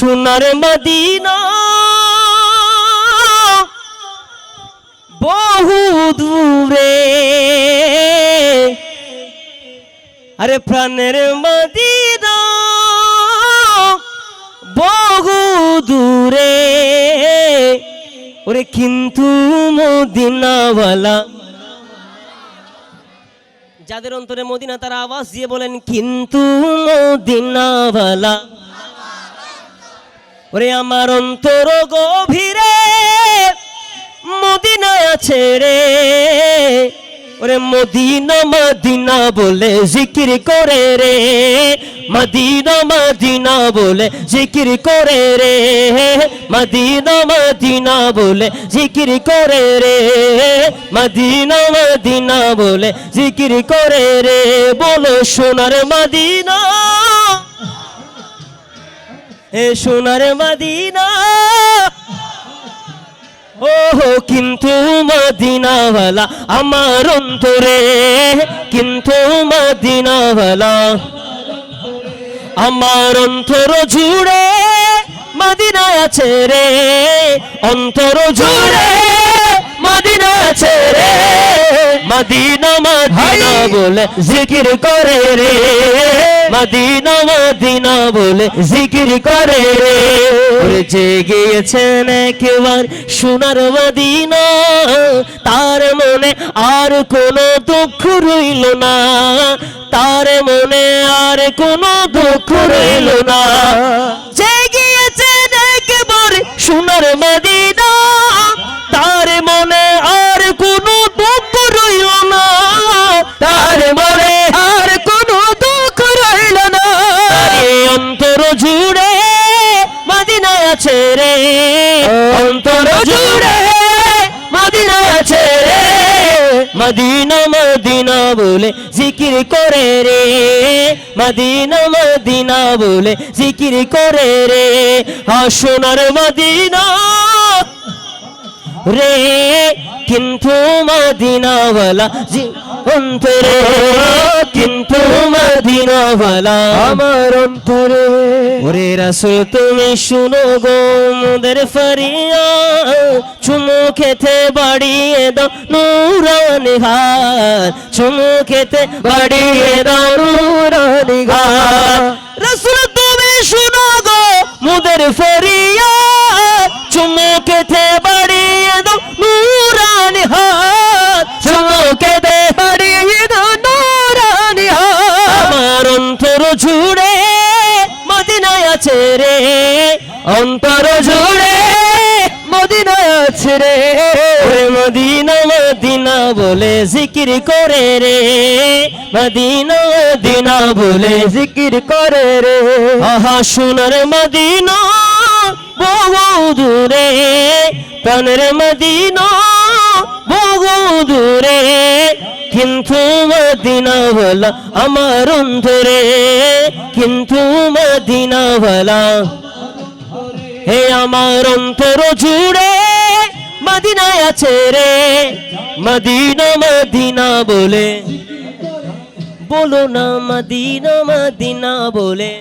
সোনার মদিনা। বহু দূরে। আরে প্রাণের মদিনা। বহু দূরে। ওরে কিন্তু মদিনাওয়ালা। যাদের অন্তরে মদিনা, তারা আওয়াজ দিয়ে বলেন, কিন্তু মদিনাওয়ালা। ওরে আমার অন্তর গভীরে মদিনা আছে রে। ওরে মদিনা মদিনা বলে জিকির করে রে। মদিনা মদিনা বলে জিকির করে রে। মদিনা মদিনা বলে জিকির করে রে। মদিনা মদিনা বলে জিকির করে রে। বলো সোনার মদিনা। এ সোনার মদিনা। ওহো কিন্তু মদিনাওয়ালা আমার অন্তরে কিন্তু মদিনাওয়ালা আমার অন্তর জুড়ে মদিনা আছে রে অন্তর জুড়ে মদিনা আছে রে। মদিনা মদিনা বলে জিকির করে রে। মদিনা মদিনা বলে জিকির করে রে। ওরে জেগেছেন একবার সোনার মদিনা, তার মনে আর কোনো দুঃখ রইল না। তার মনে আর কোনো দুঃখ রইল না। জেগেছেন একবার সোনার মদিনা আছে রে? অন্তর জুড়ে মদিনা আছে রে। মদিনা মদিনা বলে জিকির করে রে। মদিনা মদিনা বলে জিকির করে রে। হাসনার মদিনা রে। কিন্তু মদিনাওয়ালা অন্তরে কিন্তু মদিনাওয়ালা আমার অন্তরে। ওরে রাসুল, তুমি শুনো গো, মোদের ফরিয়া চুমু খেতে বাড়িয়ে দাও নুরানি হাত চুমু খেতে বাড়িয়ে দাও নুরানি ঘাট। জুড়ে, মদিনায় আছে রে, অন্তর জুড়ে, মদিনায় আছে রে। মদিনা মদিনা বলে জিকির করে রে, মদিনা মদিনা বলে জিকির করে রে। আহা, সোনার মদিনা, বহু দূরে, প্রাণের মদিনা, বহু দূরে। কিন্তু মদিনা বলা আমার অন্তরে, কিন্তু মদিনা বলা হে আমার অন্তর জুড়ে মদিনায় আছে রে, মদিনা মদিনা বলে। বলো না মদিনা মদিনা বলে।